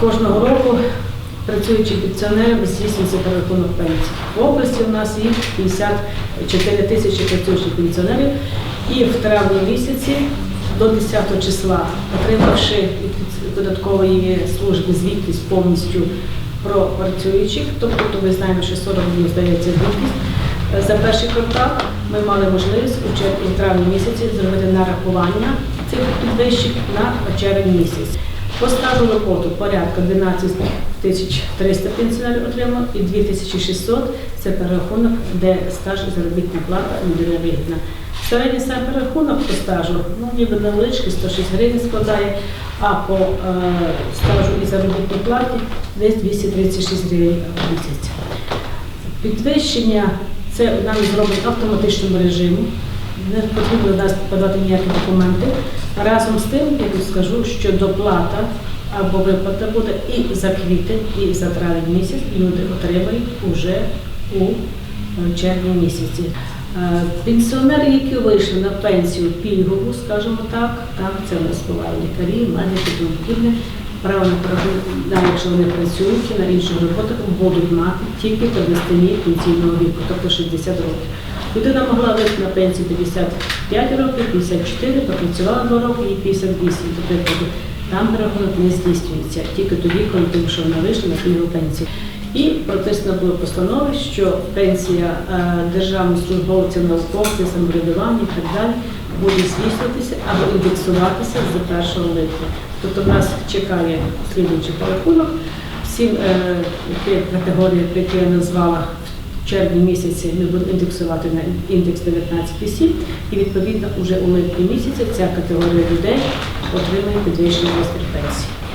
Кожного року працюючі пенсіонери здійснюється перерахунок пенсій. В області у нас їх 54 тисячі працюючих пенсіонерів. І в травні місяці до 10 числа, отримавши від податкової служби звітність повністю про працюючих, тобто то ми знаємо, що 40 днів здається звітність, за перший квартал ми мали можливість у червні травні місяці зробити нарахування цих підвищень на червень місяць. По стажу роботи порядка 12 тисяч 300 пенсіонерів отримав і 2600 – це перерахунок, де стаж і заробітна плата людина вигідна. Середній сам перерахунок по стажу, ну ніби невеличкий, 106 гривень складає, а по е, стажу і заробітній платі десь 236 гривень в місяць. Підвищення це нам зроблено в автоматичному режимі. Не потрібно нас подати ніякі документи. Разом з тим, я тут скажу, що доплата або виплата буде і за квітень, і за травень місяць. Люди отримають уже у е, червні місяці. Е, Пенсіонери, які вийшли на пенсію пільгову, скажімо так, там це у нас бувають лікарі, медики, тому. На перерахунок, якщо вони працюють на інших роботах, будуть мати тільки до настанні пенсійного віку, тобто 60 років. Людина могла вийти на пенсію 55 років, 54, попрацювала 2 роки і 58, Тобто. Там перерахунок не здійснюється тільки тоді, коли тому вона вийшла на пільгову пенсію. І прописано було в постанові, що пенсія е, державних службовців, науковців, самоврядування і так далі буде здійснюватися або індексуватися з 1 липня. Тобто нас чекає слідуючий порахунок. Всі е, категорії, які я назвала в червні місяці, ми будемо індексувати на індекс 19,7 і відповідно вже у липні місяці ця категорія людей отримує підвищений розмір пенсії.